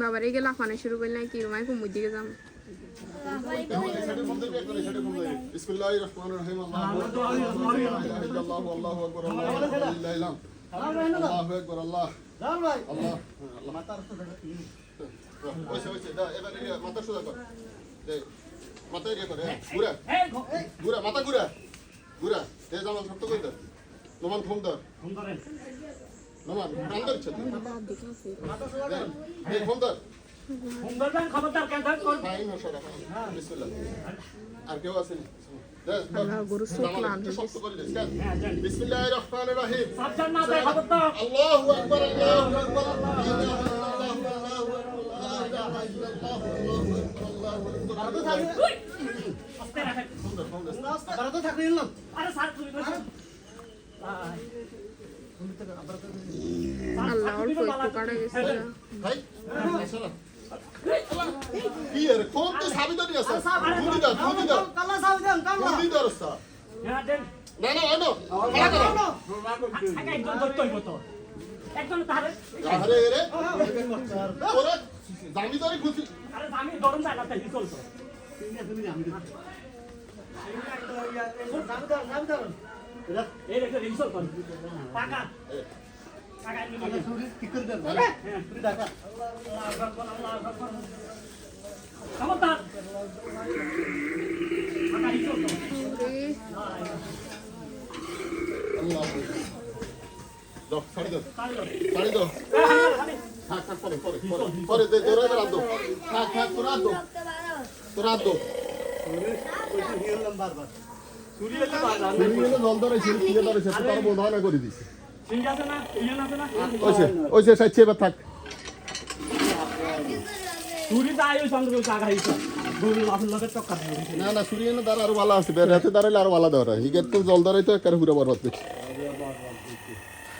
বাবার এই গেলা শুরু করলে কি রুমাই কুমুর দিকে যাম। সেটা কম দেবে একটা সেটা কম দেবে বিসমিল্লাহির রহমানির রহিম আল্লাহু আকবার আল্লাহু আল্লাহু আকবার আল্লাহু আল্লাহু আকবার আল্লাহ রাম ভাই আল্লাহ আল্লাহ মাতার তো ওইসে ওইসে দা এবার ইয়ে মাথা সোজা কর ইয়ে ঘুরা ঘুরা মাথা ঘুরা ঘুরা দে জামান শক্ত করে দে নমান ফোন ধর ধর করবেন খবরদার ফাইন হসরা আর কেউ আছে আল্লাহ হয়ে করে দে হ্যাঁ জান। বিসমিল্লাহির রহমানির রহিম। সাবধান না খবরদার। আল্লাহু আকবার আল্লাহু আকবার ভারত থাকবে আস্তে রাখেন ভারত থাকবে। না আরে স্যার তুমি বসো আল্লাহ ওর কই পোকাটা গেছে। ভাই আসলে কি এর কোন তো সাবি ধরি আছে দুদি দাও দুদি দাও কালা সাউদান কালা দুদি দাও রস্তা হ্যাঁ দেন। না না আনো খেলা করো। আগে একজন ধরতে হইব তো। একজন তারে আরে রে ওরে দামি ধরে খুশি আরে আমি গরম জায়গা তাই চলতো সাউদান সাউদান এই রেখে রিসল কর। টাকা টাকা নিয়ে নিয়ে সুরি ঠিক করে দেন। হ্যাঁ। সুরি ঢাকা আল্লাহ আকবার আল্লাহ আকবার খবরদার টাকা রিসল কর দাও ছাড়ি দাও জল ধরে ছিল কি ধরে সে তার বন্ধ হয় না করে দিছে ঠিক আছে না ইয়ে আছে ওইসে ওইসে সাইছে এবার থাক না না সুরি এনে আরও ভালো আছে রাতে দাঁড়াইলে আরও ভালো ধরে হিগের তো জল ধরাই তো একটা ঘুরে বরবাদ করছে